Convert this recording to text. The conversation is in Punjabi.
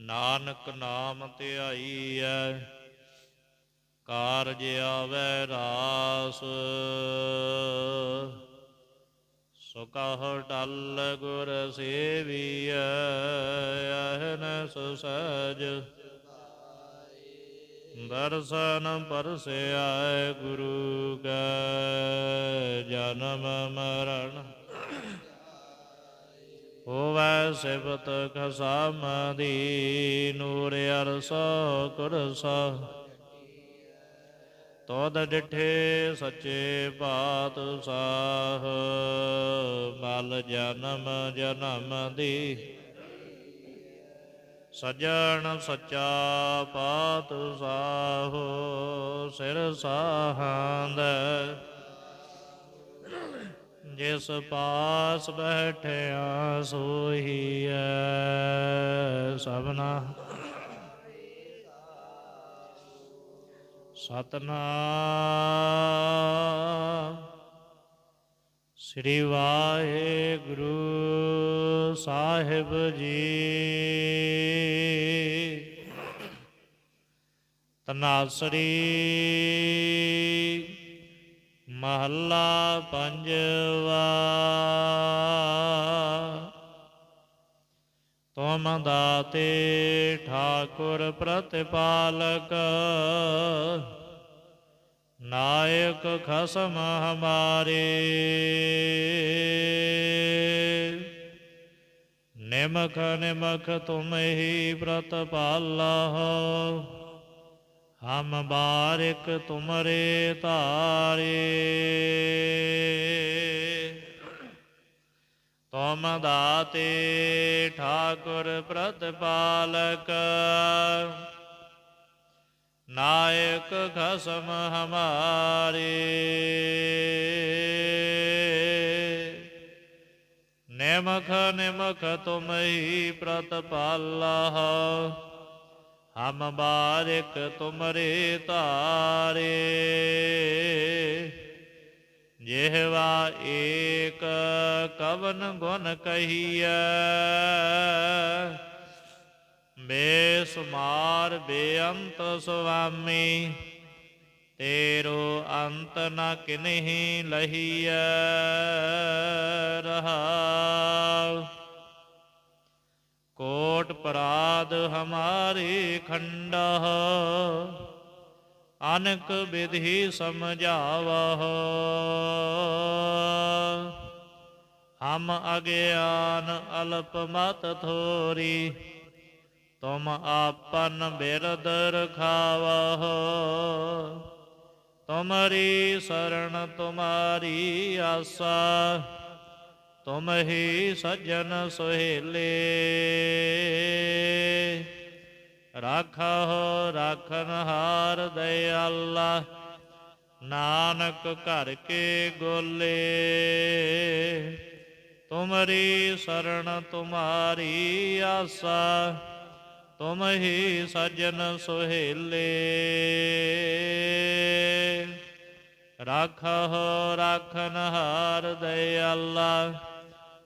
ਨਾਨਕ ਨਾਮ ਧਿਆਈਐ, ਕਾਰਜ ਆਵੈ ਰਾਸ। ਸੁਕਹ ਟਲ ਗੁਰ ਸੇਵੀਐ, ਅਹਨਸ ਸਹਿਜ। ਦਰਸ਼ਨ ਪਰਸਿਆ ਗੁਰੂ ਕੈ, ਜਨਮ ਮਰਨ ਸਿਫਤ ਖਸਮ ਦੀ, ਨੂਰ ਅਰਸਾ ਕੁਰਸਾ। ਤੋਦ ਡਿਠੇ ਸੱਚੇ ਬਾਤ ਸਾਹ ਬਲ ਜਨਮ ਜਨਮ ਦੀ। ਸਜਣ ਸੱਚਾ ਪਾਤ ਸਾਹੋ ਸਿਰ ਸਾਹੰਦ ਜਿਸ ਪਾਸ ਬੈਠਿਆ ਸੋਹੀ ਐ ਸਭਨਾ। ਸਤਨਾਮ। ਸ੍ਰੀ ਵਾਹਿਗੁਰੂ ਸਾਹਿਬ ਜੀ। ਤਨਾਸਰੀ ਮਹੱਲਾ ਪੰਜਵਾ। ਤੁਮ ਦਾਤੇ ਠਾਕੁਰ ਪ੍ਰਤਿਪਾਲਕ ਨਾਇਕ ਖਸਮ ਹਮਾਰੇ। ਨਿਮਖ ਨਿਮਖ ਤੁਮ ਹੀ ਪ੍ਰਤਪਾਲਾ ਹਮ ਬਾਰਿਕ ਤੁਮਰੇ ਤਾਰੇ ਤੁਮ ਦਾਤੇ ਠਾਕੁਰ ਪ੍ਰਤਪਾਲਕ, ਨਾਇਕ ਖਸਮ ਹਮਾਰੇ। ਨਿਮਖ ਨਿਮਖ ਤੁਮ ਹੀ ਪ੍ਰਤਪਾਲਾ। ਹਮ ਬਾਰਿਕ ਤੁਮਰੇ ਤਾਰੇ, ਜਿਹਵਾ ਏਕ ਕਵਨ ਗੁਣ ਕਹੀਐ। ਬੇਸੁਮਾਰ ਬੇਅੰਤ ਸੁਆਮੀ, ਤੇਰੋ ਅੰਤ ਨ ਕਿਨਹੀ ਲਹੀਐ। ਰਹਾਉ। ਕੋਟ ਪਰਾਧ ਹਮਾਰੇ ਖੰਡਾ ਅਨਕ ਵਿਧੀ ਸਮਝਾਵਹ। ਹਮ ਅਗਿਆਨ ਅਲਪ ਮਤ ਥੋਰੀ, ਤੁਮ ਆਪਨ ਬਿਰਦ ਰਖਾਵਹ। ਤੁਮਰੀ ਸਰਣ ਤੁਮਾਰੀ ਆਸਾ ਤੁਮ ਹੀ ਸੱਜਣ ਸੁਹੇਲੇ। ਰਾਖੋ ਰਾਖਨ ਹਾਰ ਦਇਆਲਾ, ਨਾਨਕ ਘਰ ਕੇ ਗੋਲੇ। ਤੁਮਰੀ ਸਰਣ ਤੁਮਾਰੀ ਆਸਾ, ਤੁਮ ਹੀ ਸਜਣ ਸੁਹੇਲੇ। ਰਾਖੋ ਰਾਖਨ ਹਾਰ ਦਇਆਲਾ